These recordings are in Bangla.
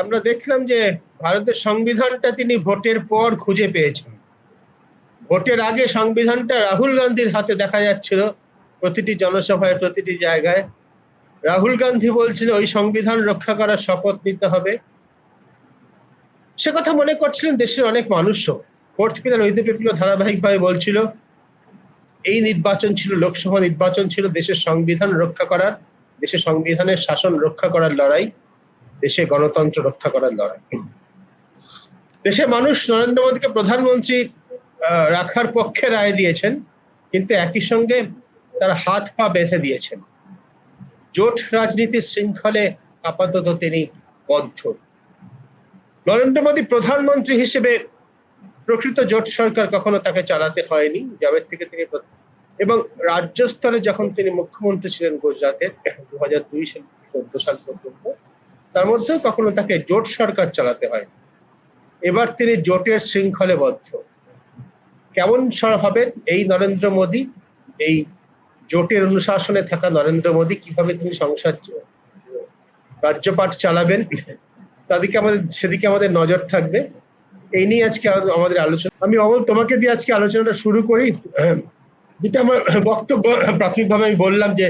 আমরা দেখলাম যে ভারতের সংবিধানটা তিনি ভোটের পর খুঁজে পেয়েছেন। ভোটের আগে সংবিধানটা রাহুল গান্ধীর হাতে দেখা যাচ্ছিল প্রতিটি জনসভায়, প্রতিটি জায়গায়। রাহুল গান্ধী বলছিল, ওই সংবিধান রক্ষা করার শপথ নিতে হবে। সে কথা মনে করছিলেন, দেশের অনেক মানুষও। ফোর্থ পিলার ঐদ্য বিপ্লব ধারাবাহিকভাবে বলছিল, এই নির্বাচন ছিল, লোকসভা নির্বাচন ছিল, দেশের সংবিধান রক্ষা করার, দেশের সংবিধানের শাসন রক্ষা করার লড়াই। দেশে গণতন্ত্র রক্ষা করার লড়াই। দেশের মানুষ নরেন্দ্র মোদীকে প্রধানমন্ত্রী রাখার পক্ষে রায় দিয়েছেন, কিন্তু একই সঙ্গে তার হাত পা বেঁধে দিয়েছেন। জোট রাজনীতির শৃঙ্খলে আপাতত তিনি বদ্ধ। নরেন্দ্র মোদী প্রধানমন্ত্রী হিসেবে প্রকৃত জোট সরকার কখনো তাকে চালাতে হয়নি যাবের থেকে তিনি এবং রাজ্য স্তরে যখন তিনি মুখ্যমন্ত্রী ছিলেন গুজরাটের দু হাজার দুই সাল চোদ্দ সাল পর্যন্ত তার মধ্যেও কখনো তাকে জোট সরকার চালাতে হয়। এবার তিনি জোটের শৃঙ্খলে বদ্ধ। কেমন হবেন এই নরেন্দ্র মোদী? এই জোটের অনুশাসনে থাকা নরেন্দ্র মোদী কীভাবে তিনি সংসার রাজ্যপাঠ চালাবেন? তাদেরকে আমাদের, সেদিকে আমাদের নজর থাকবে। এই নিয়ে আজকে আমাদের আলোচনা আমি অমল তোমাকে দিয়ে আজকে আলোচনাটা শুরু করি। যেটা আমার বক্তব্য, প্রাথমিকভাবে আমি বললাম যে,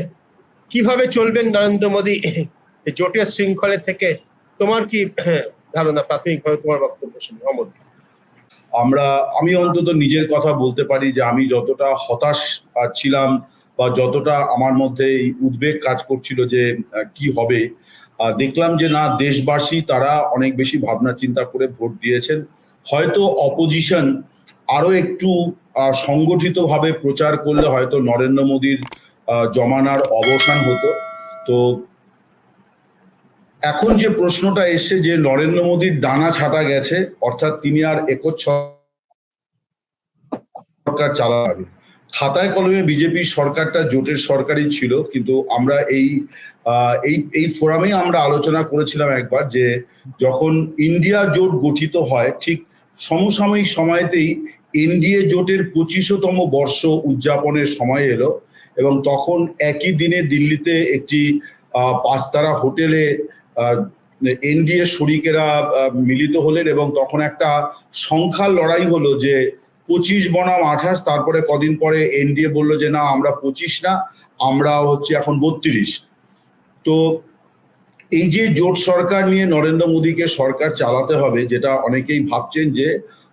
কীভাবে চলবেন নরেন্দ্র মোদী? এই জোটের শৃঙ্খলে থেকে তোমার কি ধারণা প্রাথমিকভাবে তোমার বক্তব্য শুনে, অমল? আমরা, আমি অন্তত নিজের কথা বলতে পারি যে আমি যতটা হতাশ ছিলাম বা যতটা আমার মধ্যে এই উদ্বেগ কাজ করছিল যে কি হবে দেখলাম যে না, দেশবাসী তারা অনেক বেশি ভাবনা চিন্তা করে ভোট দিয়েছেন। হয়তো অপোজিশন আরও একটু সংগঠিতভাবে প্রচার করলে হয়তো নরেন্দ্র মোদীর জমানার অবসান হতো। তো এখন যে প্রশ্নটা এসছে যে নরেন্দ্র মোদীর ডানা ছাটা গেছে, অর্থাৎ তিনি আর একচ্ছ সরকার চালাবে। খাতায় কলমে বিজেপি সরকারটা জোটের সরকারই ছিল, কিন্তু আমরা এই এই এই ফোরামে আমরা আলোচনা করেছিলাম একবার যে যখন ইন্ডিয়া জোট গঠিত হয়, ঠিক সমসাময়িক সময়তেই এনডিএ জোটের পঁচিশতম বর্ষ উদযাপনের সময় এলো এবং তখন একই দিনে দিল্লিতে একটি পাঁচতারা হোটেলে এনডিএ শরিকেরা মিলিত হলেন এবং তখন একটা সংখ্যার লড়াই হলো যে পঁচিশ বনাম আঠাশ, তারপরে কদিন পরে এনডিএ বলল যে না, আমরা পঁচিশ না, আমরা হচ্ছে এখন বত্রিশ। তো এই যে জোট সরকার নিয়ে নরেন্দ্র মোদীকে সরকার চালাতে হবে, যেটা অনেকেই ভাবছেন যে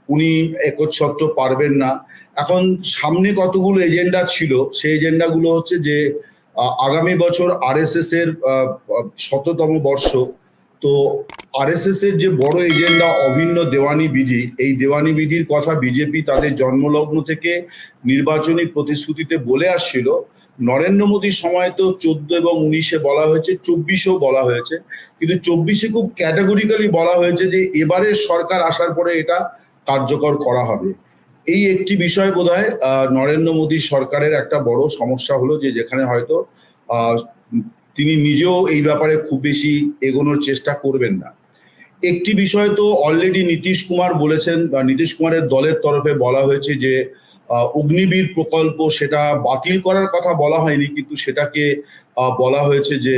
উনি একচ্ছত্র পারবেন না। এখন সামনে কতগুলো এজেন্ডা ছিল, সেই এজেন্ডাগুলো হচ্ছে যে আগামী বছর আরএসএস এর শততম বর্ষ। তো আরএসএস এর যে বড় এজেন্ডা অভিন্ন দেওয়ানি বিধি, এই দেওয়ানি বিধির কথা বিজেপি তাদের জন্মলগ্ন থেকে নির্বাচনী প্রতিশ্রুতিতে বলে আসছিল। নরেন্দ্র মোদীর সময় তো চোদ্দ এবং উনিশে বলা হয়েছে, চব্বিশেও বলা হয়েছে। কিন্তু চব্বিশে খুব ক্যাটাগরিক্যালি বলা হয়েছে যে এবারের সরকার আসার পরে এটা কার্যকর করা হবে। এই একটি বিষয় বোধ হয় নরেন্দ্র মোদী সরকারের একটা বড় সমস্যা হলো যে যেখানে হয়তো তিনি নিজেও এই ব্যাপারে খুব বেশি এগোনোর চেষ্টা করবেন না। একটি বিষয় তো অলরেডি নীতিশ কুমার বলেছেন, বা নীতিশ কুমারের দলের তরফে বলা হয়েছে যে অগ্নিবীর প্রকল্প সেটা বাতিল করার কথা বলা হয়নি, কিন্তু সেটাকে বলা হয়েছে যে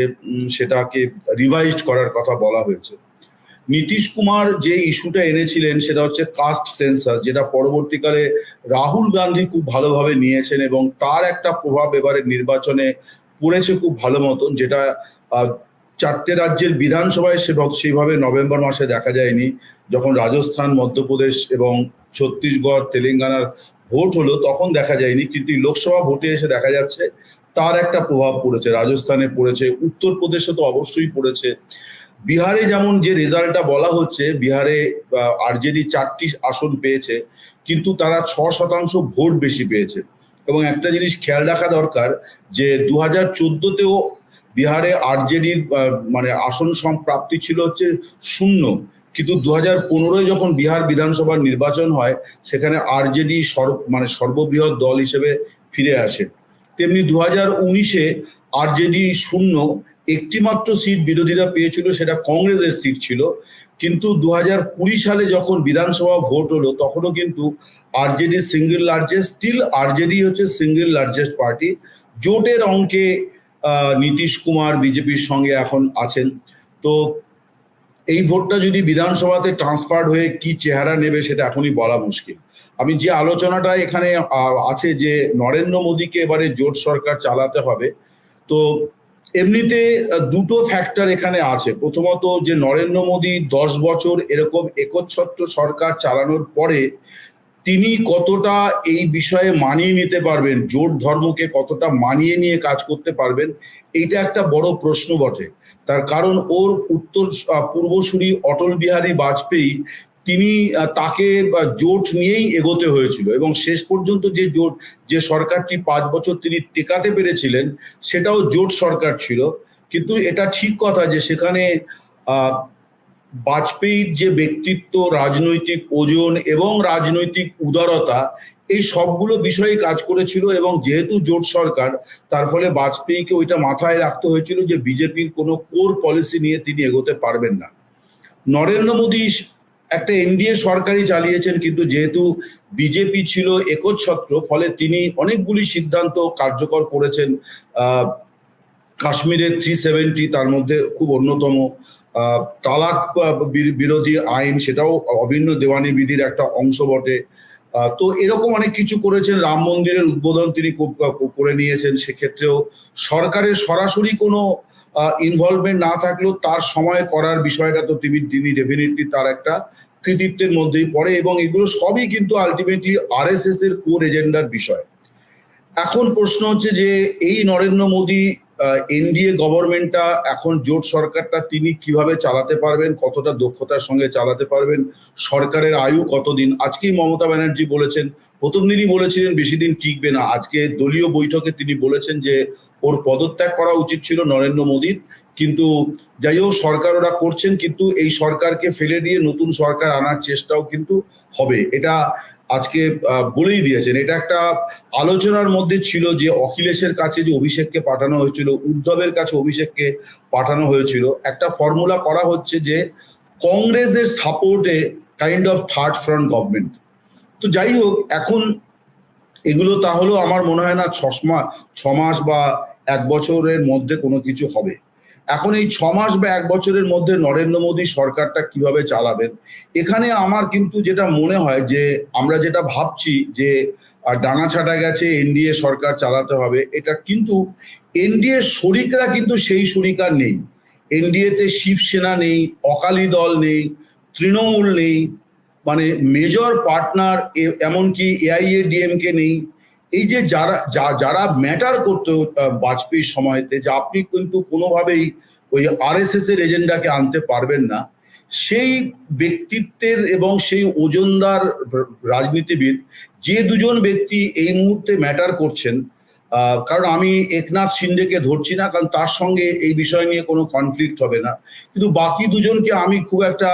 সেটাকে রিভাইজড করার কথা বলা হয়েছে। নীতিশ কুমার যে ইস্যুটা এনেছিলেন সেটা হচ্ছে কাস্ট সেন্সাস যেটা পরবর্তীকালে রাহুল গান্ধী খুব ভালোভাবে নিয়েছেন এবং তার একটা প্রভাব এবারে নির্বাচনে পড়েছে খুব ভালো মতন, যেটা চারটে রাজ্যের বিধানসভায় সে সেইভাবে নভেম্বর মাসে দেখা যায়নি। যখন রাজস্থান, মধ্যপ্রদেশ এবং ছত্তিশগড়, তেলেঙ্গানার ভোট হলো, তখন দেখা যায়নি। কিন্তু লোকসভা ভোটে এসে দেখা যাচ্ছে, তার একটা প্রভাব পড়েছে। রাজস্থানে পড়েছে, উত্তরপ্রদেশে তো অবশ্যই পড়েছে। বিহারে যেমন যে রেজাল্টটা বলা হচ্ছে, বিহারে আরজেডি চারটি আসন পেয়েছে, কিন্তু তারা ছ শতাংশ ভোট বেশি পেয়েছে। এবং একটা জিনিস খেয়াল রাখা দরকার যে দু হাজার চোদ্দতেও বিহারে আরজেডির মানে আসন প্রাপ্তি ছিল হচ্ছে শূন্য। কিন্তু দু হাজার পনেরোয় যখন বিহার বিধানসভার নির্বাচন হয়, সেখানে আরজেডি সর্ব মানে সর্ববৃহৎ দল হিসেবে ফিরে আসে। তেমনি দু হাজার উনিশে আরজেডি শূন্য একটিমাত্র সিট বিরোধীরা পেয়েছিল, সেটা কংগ্রেসের সিট ছিল। কিন্তু দু হাজার কুড়ি সালে যখন বিধানসভা ভোট হলো, তখনও কিন্তু RJD single largest still RJD হচ্ছে সিঙ্গেল লার্জেস্ট পার্টি জোটের অঙ্কে নীতিশ কুমার বিজেপির সঙ্গে এখন আছেন। তো এই ভোটটা যদি বিধানসভাতে ট্রান্সফার হয়ে কি চেহারা নেবে, সেটা এখনই বলা মুশকিল। আমি যে আলোচনাটা এখানে আছে যে নরেন্দ্র মোদীকে এবারে জোট সরকার চালাতে হবে, তো এমনিতে দুটো ফ্যাক্টর এখানে আছে। প্রথমত যে নরেন্দ্র মোদী দশ বছর এরকম একচ্ছত্র সরকার চালানোর পরে তিনি কতটা এই বিষয়ে মানিয়ে নিতে পারবেন, জোট ধর্মকে কতটা মানিয়ে নিয়ে কাজ করতে পারবেন, এইটা একটা বড় প্রশ্ন বটে। তার কারণ ওর উত্তর পূর্বসূরি অটল বিহারী বাজপেয়ী তিনি তাকে জোট নিয়েই এগোতে হয়েছিল এবং শেষ পর্যন্ত যে জোট, যে সরকারটি পাঁচ বছর তিনি টেকাতে পেরেছিলেন, সেটাও জোট সরকার ছিল। কিন্তু এটা ঠিক কথা যে সেখানে বাজপেয়ীর যে ব্যক্তিত্ব, রাজনৈতিক ওজন এবং রাজনৈতিক উদারতা, এই সবগুলো বিষয়ে কাজ করেছিল এবং যেহেতু জোট সরকার, তার ফলে বাজপেয়ীকে ওইটা মাথায় রাখতে হয়েছিল যে বিজেপির কোনো কোর পলিসি নিয়ে তিনি এগোতে পারবেন না। নরেন্দ্র মোদী একটা এনডিএ সরকারই চালিয়েছেন, কিন্তু যেহেতু বিজেপি ছিল একচ্ছত্র, ফলে তিনি অনেকগুলি সিদ্ধান্ত কার্যকর করেছেন। কাশ্মীরের থ্রি সেভেন্টি তার মধ্যে খুব অন্যতম। তালাক বিরোধী আইন, সেটাও অভিন্ন দেওয়ানি বিধির একটা অংশ বটে। তো এরকম অনেক কিছু করেছেন, রাম মন্দিরের উদ্বোধন তিনি করে নিয়েছেন। সেক্ষেত্রেও সরকারের সরাসরি কোনো ইনভলভমেন্ট না থাকলেও তার সময় করার বিষয়টা তো তিনি তিনি ডেফিনেটলি তার একটা কৃতিত্বের মধ্যেই পড়ে এবং এগুলো সবই কিন্তু আলটিমেটলি আরএসএস এর কোর এজেন্ডার বিষয়। এখন প্রশ্ন হচ্ছে যে এই নরেন্দ্র মোদী এনডিএ গভর্নমেন্টটা এখন জোট সরকারটা তিনি কীভাবে চালাতে পারবেন, কতটা দক্ষতার সঙ্গে চালাতে পারবেন, সরকারের আয়ু কতদিন? আজকেই মমতা ব্যানার্জি বলেছেন প্রথম দিনই বলেছিলেন বেশি দিন টিকবে না। আজকে দলীয় বৈঠকে তিনি বলেছেন যে ওর পদত্যাগ করা উচিত ছিল নরেন্দ্র মোদীর। কিন্তু যাই হোক, সরকার ওরা করছেন, কিন্তু এই সরকারকে ফেলে দিয়ে নতুন সরকার আনার চেষ্টাও কিন্তু হবে। এটা আজকে বলেই দিয়েছেন। এটা একটা আলোচনার মধ্যে ছিল যে অখিলেশের কাছে যে অভিষেককে পাঠানো হয়েছিল, উদ্ধবের কাছে অভিষেককে পাঠানো হয়েছিল, একটা ফর্মুলা করা হচ্ছে যে কংগ্রেসের সাপোর্টে kind of third front government তো যাই হোক, এখন এগুলো তাহলেও আমার মনে হয় না ছসমা ছ মাস বা এক বছরের মধ্যে কোনো কিছু হবে। এখন এই ছ মাস বা এক বছরের মধ্যে নরেন্দ্র মোদী সরকারটা কীভাবে চালাবেন, এখানে আমার কিন্তু যেটা মনে হয় যে, আমরা যেটা ভাবছি যে ডানা ছাটা গেছে, এনডিএ সরকার চালাতে হবে, এটা কিন্তু এনডিএ শরিকরা কিন্তু সেই শরিকার নেই। এনডিএতে শিবসেনা নেই, অকালি দল নেই, তৃণমূল নেই মানে মেজর পার্টনার এমনকি এআইএ ডিএমকে নেই। এই যে যারা যারা ম্যাটার করতো বাজপেয়ীর সময়তে যে আপনি কিন্তু কোনোভাবেই ওই আরএসএস এর এজেন্ডাকে আনতে পারবেন না। সেই ব্যক্তিত্বের এবং সেই ওজনদার রাজনীতিবিদ যে দুজন ব্যক্তি এই মুহূর্তে ম্যাটার করছেন কারণ আমি একনাথ শিন্ডেকে ধরছি না, কারণ তার সঙ্গে এই বিষয় নিয়ে কোনো কনফ্লিক্ট হবে না। কিন্তু বাকি দুজনকে আমি খুব একটা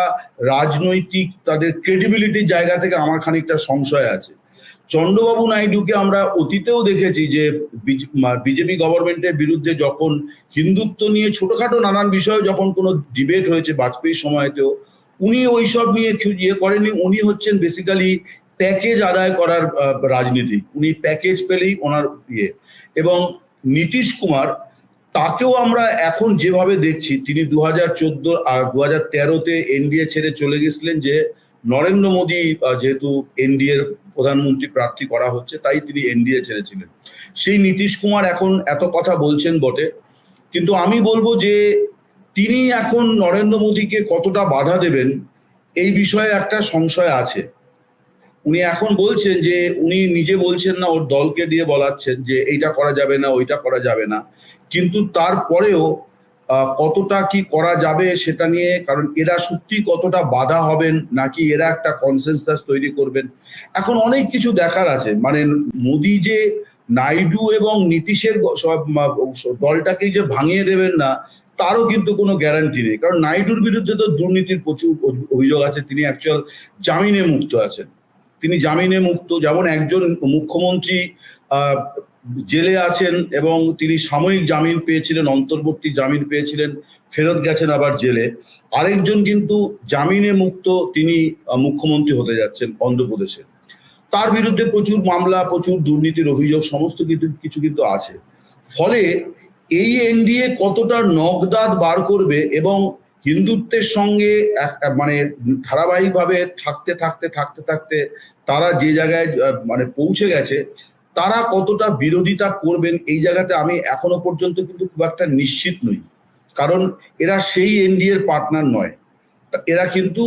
রাজনৈতিক তাদের ক্রেডিবিলিটির জায়গা থেকে আমার খানিকটা সংশয় আছে। চন্দ্রবাবু নাইডুকে আমরা অতীতেও দেখেছি যে বিজেপি গভর্নমেন্টের বিরুদ্ধে যখন হিন্দুত্ব নিয়ে ছোটখাটো নানান বিষয়ে যখন কোনো ডিবেট হয়েছে বাজপেয়ীর সময়তেও, উনি ওইসব নিয়ে ইয়ে করেননি। উনি হচ্ছেন বেসিক্যালি প্যাকেজ আদায় করার রাজনীতি। উনি প্যাকেজ পেলেই ওনার ইয়ে। এবং নীতিশ কুমার, তাকেও আমরা এখন যেভাবে দেখছি, তিনি দু হাজার চোদ্দ আর দু হাজার তেরোতে এনডিএ ছেড়ে চলে গেছিলেন যে, নরেন্দ্র মোদী যেহেতু এনডিএর প্রধানমন্ত্রী প্রার্থী করা হচ্ছে, তাই তিনি এনডিএ ছেড়েছিলেন। সেই নীতিশ কুমার এখন এত কথা বলছেন বটে, কিন্তু আমি বলব যে, তিনি এখন নরেন্দ্র মোদীকে কতটা বাধা দেবেন, এই বিষয়ে একটা সংশয় আছে। উনি এখন বলছেন যে উনি নিজে বলছেন না, ওর দলকে দিয়ে বলাচ্ছেন যে এইটা করা যাবে না, ওইটা করা যাবে না। কিন্তু তারপরেও কতটা কি করা যাবে সেটা নিয়ে, কারণ এরা সত্যি কতটা বাধা হবেন, নাকি এরা একটা কনসেনসাস তৈরি করবেন? এখন অনেক কিছু দেখার আছে। মানে মোদি যে নাইডু এবং নীতিশের সব দলটাকেই যে ভাঙিয়ে দেবেন না, তারও কিন্তু কোনো গ্যারান্টি নেই। কারণ নাইডুর বিরুদ্ধে তো দুর্নীতির প্রচুর অভি- অভিযোগ আছে, তিনি অ্যাকচুয়াল জামিনে মুক্ত আছেন। তিনি জামিনে মুক্ত, যেমন একজন মুখ্যমন্ত্রী জেলে আছেন এবং তিনি সাময়িক জামিন পেয়েছিলেন, অন্তর্বর্তী জামিন পেয়েছিলেন, ফেরত গেছেন আবার জেলে। আরেকজন কিন্তু জামিনে মুক্ত তিনি মুখ্যমন্ত্রী হতে যাচ্ছেন অন্ধ্রপ্রদেশে। তার বিরুদ্ধে প্রচুর মামলা, প্রচুর দুর্নীতির অভিযোগ, সমস্ত কিন্তু, কিছু কিন্তু আছে। ফলে এই এনডিএ কতটা নগদাদ বার করবে এবং হিন্দুত্বের সঙ্গে মানে ধারাবাহিকভাবে থাকতে থাকতে থাকতে থাকতে তারা যে জায়গায় মানে পৌঁছে গেছে, তারা কতটা বিরোধিতা করবেন এই জায়গাতে আমি এখনও পর্যন্ত কিন্তু খুব একটা নিশ্চিত নই। কারণ এরা সেই এনডিএর পার্টনার নয়। এরা কিন্তু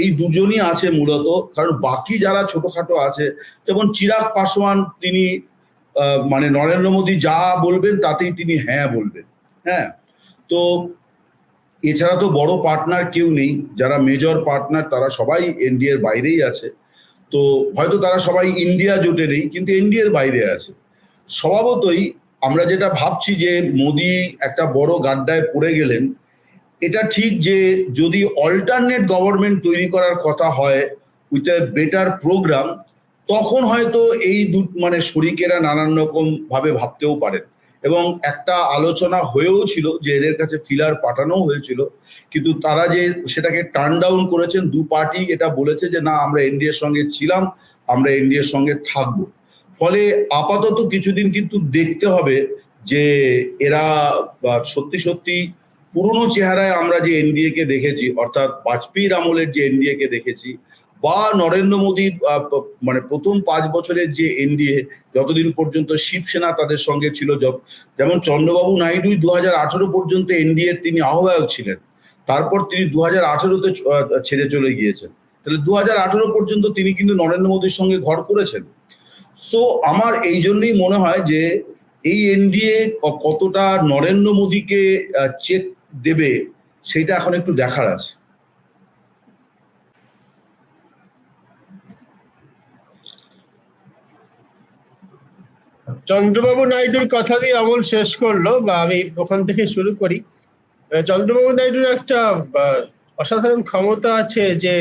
এই দুজনই আছে মূলত। কারণ বাকি যারা ছোটখাটো আছে, যেমন চিরাগ পাসওয়ান তিনি মানে নরেন্দ্র মোদী যা বলবেন তাতেই তিনি হ্যাঁ বলবেন। হ্যাঁ? তো এছাড়া তো বড় পার্টনার কেউ নেই, যারা মেজর পার্টনার তারা সবাই এনডিএর বাইরেই আছে। তো হয়তো তারা সবাই ইন্ডিয়া জোটে নেই, কিন্তু এনডিএর বাইরে আছে। স্বভাবতই আমরা যেটা ভাবছি যে মোদি একটা বড় গাড্ডায় পড়ে গেলেন, এটা ঠিক যে যদি অল্টারনেট গভর্নমেন্ট তৈরি করার কথা হয় উইথ এ বেটার প্রোগ্রাম তখন হয়তো এই দু মানে শরিকেরা নানান রকম ভাবে ভাবতেও পারেন। এবং একটা আলোচনা হয়েও ছিল যে এদের কাছে ফিলার পাঠানো হয়েছিল, কিন্তু তারা যে সেটাকে টার্ন ডাউন করেছেন, দু পার্টি এটা বলেছে যে না, আমরা এনডিএর সঙ্গে ছিলাম, আমরা এনডিএর সঙ্গে থাকব। ফলে আপাতত কিছুদিন কিন্তু দেখতে হবে যে এরা সত্যি সত্যি পুরনো চেহারায় আমরা যে এনডিএ কে দেখেছি, অর্থাৎ বাজপেয়ীর আমলের যে এনডিএ কে দেখেছি বা নরেন্দ্র মোদীর মানে প্রথম পাঁচ বছরের যে এনডিএ, যতদিন পর্যন্ত শিবসেনা তাদের সঙ্গে ছিল যেমন চন্দ্রবাবু নাইডু দু হাজার আঠেরো পর্যন্ত এনডিএর তিনি আহ্বায়ক ছিলেন। তারপর তিনি দু হাজার আঠেরোতে ছেড়ে চলে গিয়েছেন। তাহলে দু হাজার আঠেরো পর্যন্ত তিনি কিন্তু নরেন্দ্র মোদীর সঙ্গে ঘর করেছেন। সো আমার এই জন্যই মনে হয় যে, এই এনডিএ কতটা নরেন্দ্র মোদীকে চেক দেবে, সেটা এখন একটু দেখার আছে। চন্দ্রবাবু নাইডুর কথা দিয়ে আমল শেষ করল বা আমি ওখান থেকে শুরু করি। চন্দ্রবাবু নাইডুর একটা অসাধারণ ক্ষমতা আছে যে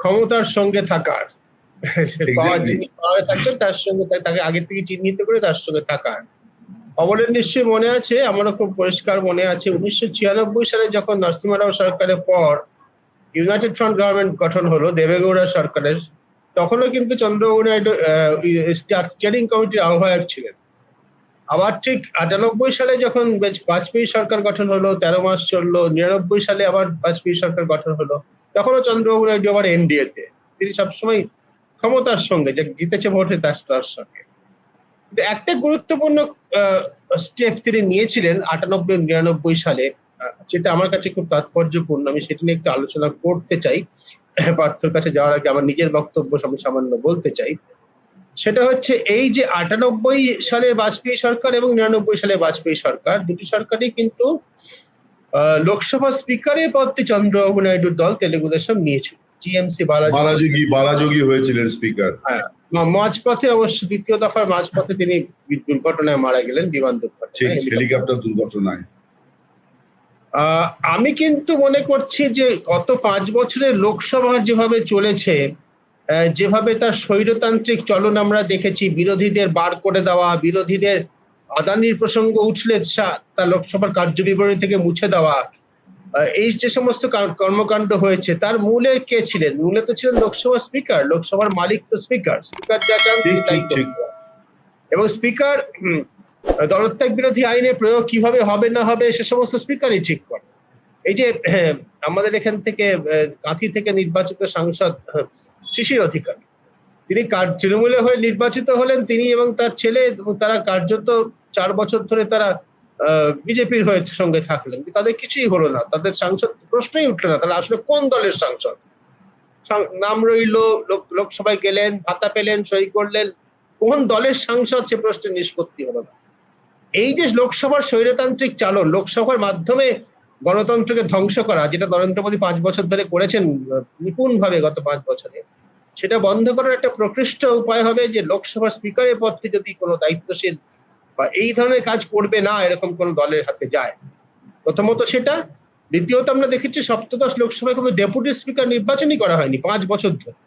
ক্ষমতার সঙ্গে থাকার। পাওয়ার তার সঙ্গে তাকে আগে থেকে চিহ্নিত করে তার সঙ্গে থাকার। অমলের নিশ্চয়ই মনে আছে আমারও খুব পরিষ্কার মনে আছে উনিশশো ছিয়ানব্বই সালে যখন নরসিংহরাও সরকারের পর ইউনাইটেড ফ্রন্ট গভর্নমেন্ট গঠন হলো দেবেগৌড়া সরকারের তখনও কিন্তু চন্দ্রবাবু নাইডু স্টিয়ারিং কমিটির আহ্বায়ক ছিলেন। আবার ঠিক আটানব্বই সালে যখন বাজপেয়ী সরকার গঠন হলো, তেরো মাস চলল, নিরানব্বই সালে আবার বাজপেয়ী সরকার গঠন হলো, তখনও চন্দ্রবাবু নাইডু আবার এনডিএ তে তিনি সবসময় ক্ষমতার সঙ্গে, যে জিতেছে ভোটে তার তার সঙ্গে। একটা গুরুত্বপূর্ণ স্টেপ তিনি নিয়েছিলেন আটানব্বই নিরানব্বই সালে যেটা আমার কাছে খুব তাৎপর্যপূর্ণ, আমি সেটা নিয়ে একটু আলোচনা করতে চাই। পার্থর কাছে যাওয়ার আগে আমার নিজের বক্তব্য আমি সামান্য বলতে চাই। সেটা হচ্ছে এই যে আটানব্বই সালের বাজপেয়ী সরকার এবং নিরানব্বই সালের বাজপেয়ী সরকার দুটি সরকারই কিন্তু লোকসভা স্পিকারের পদটি চন্দ্রবাবু নাইডুর দল তেলেগু দেশম নিয়েছিল। জিএমসি বালাজি বালাযোগী বালাযোগী হয়েছিলেন স্পিকার। মা- মাঝপথে অবশ্য দ্বিতীয় দফার মাঝপথে তিনি দুর্ঘটনায় মারা গেলেন বিমান দুর্ঘটনায়। হেলিকপ্টার দুর্ঘটনায়। আমি কিন্তু মনে করছি যে গত পাঁচ বছরের লোকসভা যেভাবে চলেছে যেভাবে তার স্বৈরতান্ত্রিক চলন আমরা দেখেছি বিরোধীদের বার করে দেওয়া বিরোধীদের আদানির প্রসঙ্গ উঠলে তার লোকসভার কার্যবিবরণী থেকে মুছে দেওয়া এই যে সমস্ত কর্মকাণ্ড হয়েছে তার মূলে কে ছিলেন মূলে তো ছিলেন লোকসভার স্পিকার লোকসভার মালিক তো স্পিকার স্পিকার যা চান। এবং স্পিকার দলত্যাগ বিরোধী আইনের প্রয়োগ কীভাবে হবে না হবে সে সমস্ত স্পিকারই ঠিক করে। এই যে আমাদের এখান থেকে কাঁথি থেকে নির্বাচিত সাংসদ শিশির অধিকারী। তিনি তৃণমূলে হয়ে নির্বাচিত হলেন তিনি এবং তার ছেলে তারা কার্যত চার বছর ধরে তারা বিজেপির হয়ে সঙ্গে থাকলেন। তাদের কিছুই হলো না। তাদের সাংসদ প্রশ্নই উঠল না, তারা আসলে কোন দলের সাংসদ? নাম রইল, লোক- লোকসভায় গেলেন, ভাতা পেলেন, সই করলেন। কোন দলের সাংসদ সে প্রশ্নের নিষ্পত্তি হলো না? এই যে লোকসভার স্বৈরতান্ত্রিক চালন লোকসভার মাধ্যমে গণতন্ত্রকে ধ্বংস করা যেটা নরেন্দ্র মোদী পাঁচ বছর ধরে করেছেন নিপুণ ভাবে গত পাঁচ বছরে সেটা বন্ধ করার একটা প্রকৃষ্ট উপায় হবে যে লোকসভার স্পিকারের পদটি যদি কোনো দায়িত্বশীল বা এই ধরনের কাজ করবে না এরকম কোন দলের হাতে যায়। প্রথমত সেটা দ্বিতীয়ত আমরা দেখেছি সপ্তদশ লোকসভায় কোনো ডেপুটি স্পিকার নির্বাচনই করা হয়নি পাঁচ বছর ধরে।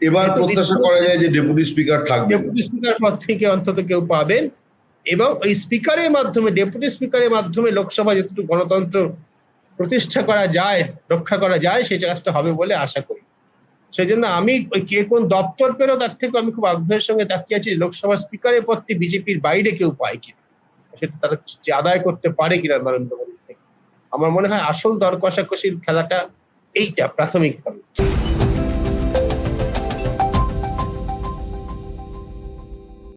এবার প্রত্যাশা করা যায় যে ডেপুটি স্পিকার থাকবে। ডেপুটি স্পিকার পদ থেকে অন্তত কেউ পাবেন। এবং ওই স্পিকারের মাধ্যমে, ডেপুটি স্পিকারের মাধ্যমে লোকসভা যতটুকু গণতন্ত্র প্রতিষ্ঠা করা যায়, রক্ষা করা যায়, সেই কাজটা হবে বলে আশা করি। সেই জন্য আমি ওই কে কোন দপ্তর পেল তার থেকে আমি খুব আগ্রহের সঙ্গে তাকিয়ে আছি লোকসভা স্পিকারের পদটি বিজেপির বাইরে কেউ পায় কিনা। সেটা তারা আদায় করতে পারে কিনা নরেন্দ্র মোদী থেকে। আমার মনে হয় আসল দর কষাকষির খেলাটা এইটা, প্রাথমিকভাবে।